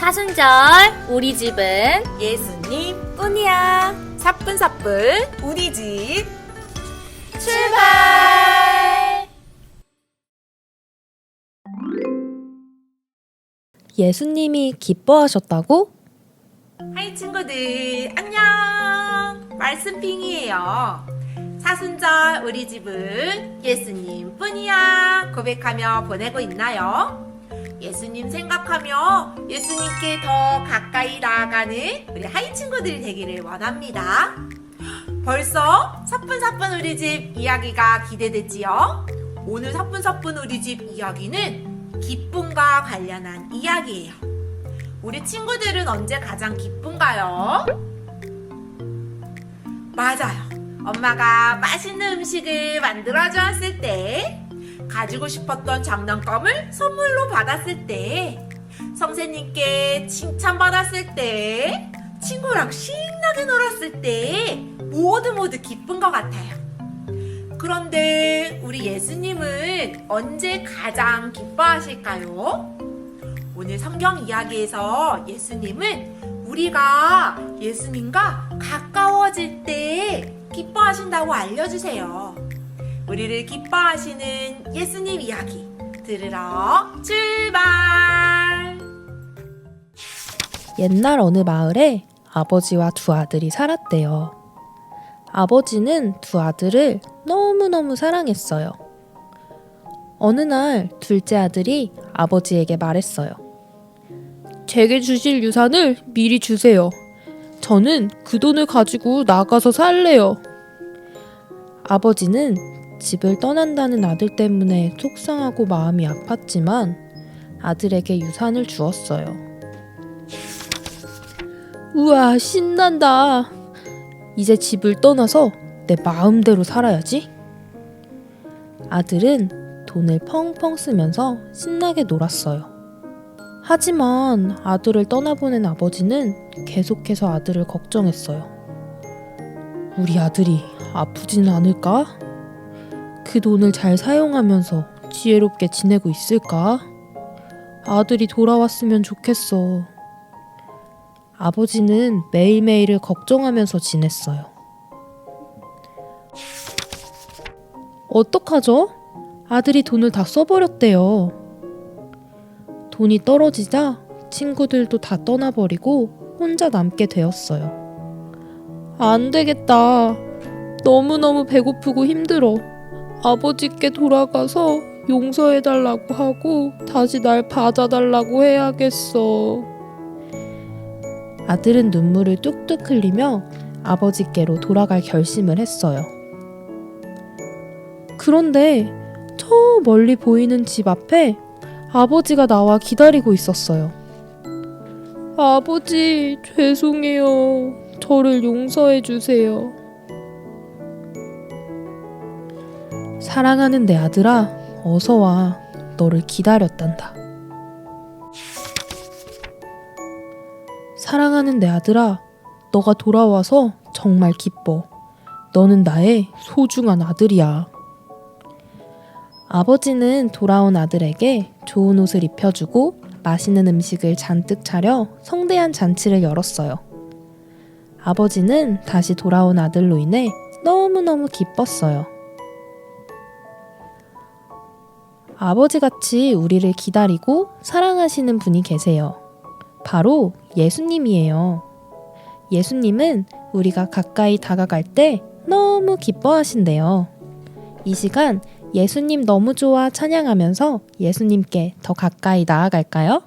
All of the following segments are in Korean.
사순절 우리 집은 예수님 뿐이야. 사뿐사뿐 우리 집 출발! 예수님이 기뻐하셨다고? 하이 친구들 안녕. 말씀핑이에요. 사순절 우리 집은 예수님 뿐이야 고백하며 보내고 있나요? 예수님 생각하며 예수님께 더 가까이 나아가는 우리 하이 친구들이 되기를 원합니다. 벌써 사뿐사뿐 우리 집 이야기가 기대되지요? 오늘 사뿐사뿐 우리 집 이야기는 기쁨과 관련한 이야기예요. 우리 친구들은 언제 가장 기쁜가요? 맞아요. 엄마가 맛있는 음식을 만들어 주었을 때, 가지고 싶었던 장난감을 선물로 받았을 때, 선생님께 칭찬받았을 때, 친구랑 신나게 놀았을 때, 모두 모두 기쁜 것 같아요. 그런데 우리 예수님은 언제 가장 기뻐하실까요? 오늘 성경 이야기에서 예수님은 우리가 예수님과 가까워질 때 기뻐하신다고 알려주세요. 우리를 기뻐하시는 예수님 이야기 들으러 출발! 옛날 어느 마을에 아버지와 두 아들이 살았대요. 아버지는 두 아들을 너무너무 사랑했어요. 어느 날 둘째 아들이 아버지에게 말했어요. 제게 주실 유산을 미리 주세요. 저는 그 돈을 가지고 나가서 살래요. 아버지는 집을 떠난다는 아들 때문에 속상하고 마음이 아팠지만 아들에게 유산을 주었어요. 우와, 신난다. 이제 집을 떠나서 내 마음대로 살아야지. 아들은 돈을 펑펑 쓰면서 신나게 놀았어요. 하지만 아들을 떠나보낸 아버지는 계속해서 아들을 걱정했어요. 우리 아들이 아프지는 않을까? 그 돈을 잘 사용하면서 지혜롭게 지내고 있을까? 아들이 돌아왔으면 좋겠어. 아버지는 매일매일을 걱정하면서 지냈어요. 어떡하죠? 아들이 돈을 다 써버렸대요. 돈이 떨어지자 친구들도 다 떠나버리고 혼자 남게 되었어요. 안 되겠다. 너무너무 배고프고 힘들어. 아버지께 돌아가서 용서해달라고 하고 다시 날 받아달라고 해야겠어. 아들은 눈물을 뚝뚝 흘리며 아버지께로 돌아갈 결심을 했어요. 그런데 저 멀리 보이는 집 앞에 아버지가 나와 기다리고 있었어요. 아버지, 죄송해요. 저를 용서해 주세요. 사랑하는 내 아들아, 어서 와. 너를 기다렸단다. 사랑하는 내 아들아, 너가 돌아와서 정말 기뻐. 너는 나의 소중한 아들이야. 아버지는 돌아온 아들에게 좋은 옷을 입혀주고 맛있는 음식을 잔뜩 차려 성대한 잔치를 열었어요. 아버지는 다시 돌아온 아들로 인해 너무너무 기뻤어요. 아버지같이 우리를 기다리고 사랑하시는 분이 계세요. 바로 예수님이에요. 예수님은 우리가 가까이 다가갈 때 너무 기뻐하신대요. 이 시간 예수님 너무 좋아 찬양하면서 예수님께 더 가까이 나아갈까요?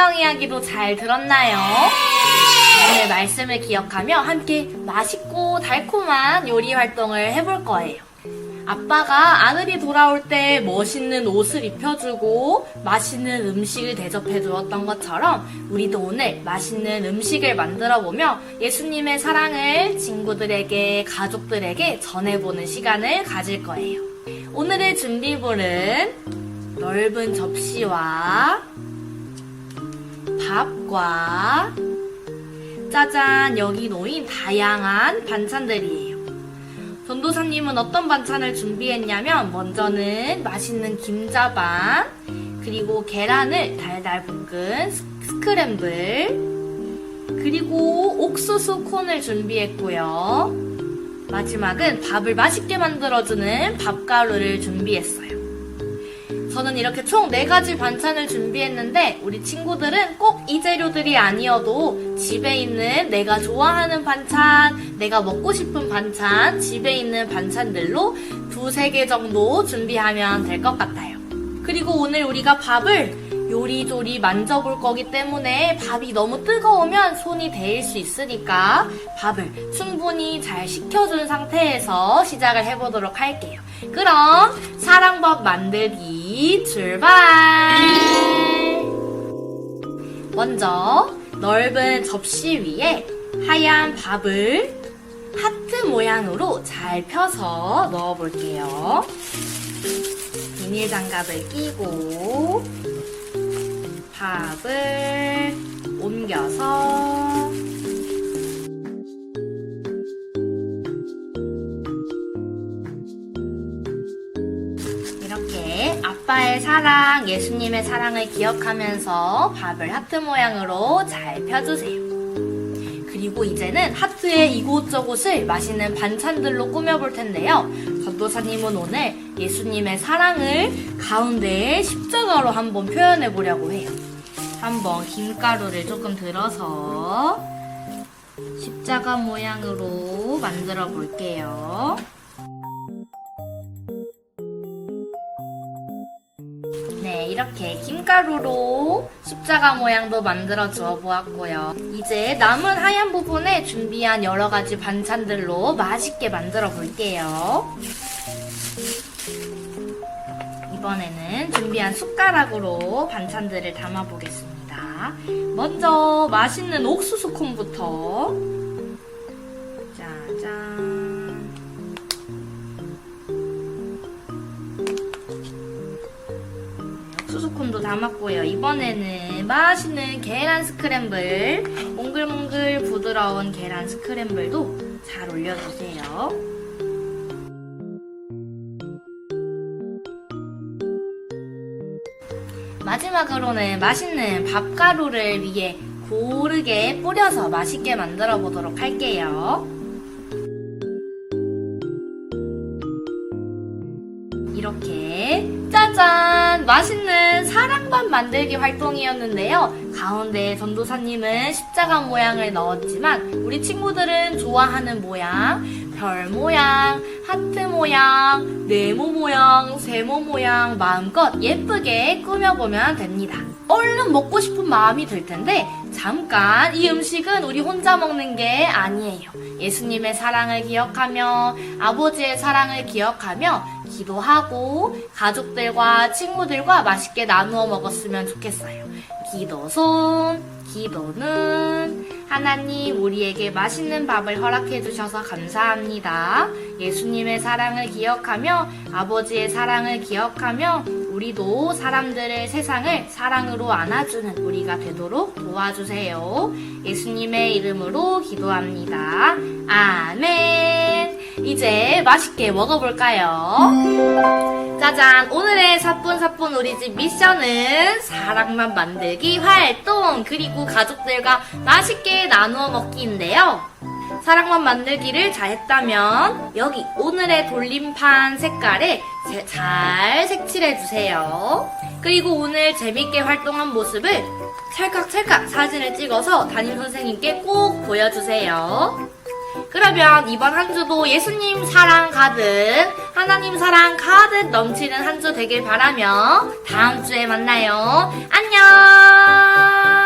성경 이야기도 잘 들었나요? 오늘 말씀을 기억하며 함께 맛있고 달콤한 요리 활동을 해볼 거예요. 아빠가 아들이 돌아올 때 멋있는 옷을 입혀주고 맛있는 음식을 대접해 주었던 것처럼 우리도 오늘 맛있는 음식을 만들어 보며 예수님의 사랑을 친구들에게, 가족들에게 전해보는 시간을 가질 거예요. 오늘의 준비물은 넓은 접시와 밥과 짜잔 여기 놓인 다양한 반찬들이에요. 전도사님은 어떤 반찬을 준비했냐면 먼저는 맛있는 김자반 그리고 계란을 달달 볶은 스- 스크램블 그리고 옥수수 콘을 준비했고요. 마지막은 밥을 맛있게 만들어주는 밥가루를 준비했어요. 저는 이렇게 총 4가지 반찬을 준비했는데 우리 친구들은 꼭 이 재료들이 아니어도 집에 있는 내가 좋아하는 반찬, 내가 먹고 싶은 반찬, 집에 있는 반찬들로 두세 개 정도 준비하면 될 것 같아요. 그리고 오늘 우리가 밥을 요리조리 만져볼 거기 때문에 밥이 너무 뜨거우면 손이 데일 수 있으니까 밥을 충분히 잘 식혀준 상태에서 시작을 해보도록 할게요. 그럼 사랑밥 만들기 출발! 먼저 넓은 접시 위에 하얀 밥을 하트 모양으로 잘 펴서 넣어볼게요. 비닐 장갑을 끼고 밥을 옮겨서 아빠의 사랑, 예수님의 사랑을 기억하면서 밥을 하트 모양으로 잘 펴주세요. 그리고 이제는 하트의 이곳저곳을 맛있는 반찬들로 꾸며볼 텐데요. 전도사님은 오늘 예수님의 사랑을 가운데에 십자가로 한번 표현해 보려고 해요. 한번 김가루를 조금 들어서 십자가 모양으로 만들어 볼게요. 이렇게 김가루로 십자가 모양도 만들어 주어 보았고요. 이제 남은 하얀 부분에 준비한 여러 가지 반찬들로 맛있게 만들어 볼게요. 이번에는 준비한 숟가락으로 반찬들을 담아 보겠습니다. 먼저 맛있는 옥수수 콩부터 짜잔. 담았고요. 이번에는 맛있는 계란 스크램블, 몽글몽글 부드러운 계란 스크램블도 잘 올려주세요. 마지막으로는 맛있는 밥가루를 위에 고르게 뿌려서 맛있게 만들어 보도록 할게요. 이렇게 짜잔 맛있는 만들기 활동이었는데요. 가운데 전도사님은 십자가 모양을 넣었지만 우리 친구들은 좋아하는 모양 별 모양, 하트 모양, 네모 모양, 세모 모양 마음껏 예쁘게 꾸며보면 됩니다. 얼른 먹고 싶은 마음이 들 텐데 잠깐 이 음식은 우리 혼자 먹는 게 아니에요. 예수님의 사랑을 기억하며 아버지의 사랑을 기억하며 기도하고 가족들과 친구들과 맛있게 나누어 먹었으면 좋겠어요. 기도손, 기도는 하나님 우리에게 맛있는 밥을 허락해 주셔서 감사합니다. 예수님의 사랑을 기억하며 아버지의 사랑을 기억하며 우리도 사람들을 세상을 사랑으로 안아주는 우리가 되도록 도와주세요. 예수님의 이름으로 기도합니다. 아멘. 이제 맛있게 먹어볼까요? 짜잔! 오늘의 사뿐사뿐 우리 집 미션은 사랑만 만들기 활동 그리고 가족들과 맛있게 나누어 먹기인데요. 사랑만 만들기를 잘했다면 여기 오늘의 돌림판 색깔에 제- 잘 색칠해주세요. 그리고 오늘 재밌게 활동한 모습을 찰칵찰칵 사진을 찍어서 담임 선생님께 꼭 보여주세요. 그러면 이번 한 주도 예수님 사랑 가득, 하나님 사랑 가득 넘치는 한 주 되길 바라며 다음 주에 만나요. 안녕!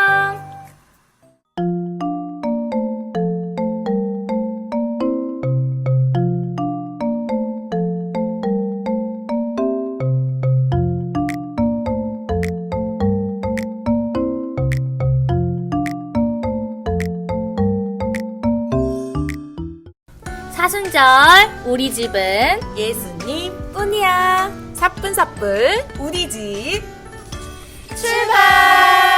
사순절 우리 집은 예수님 뿐이야. 사뿐사뿐 우리 집 출발!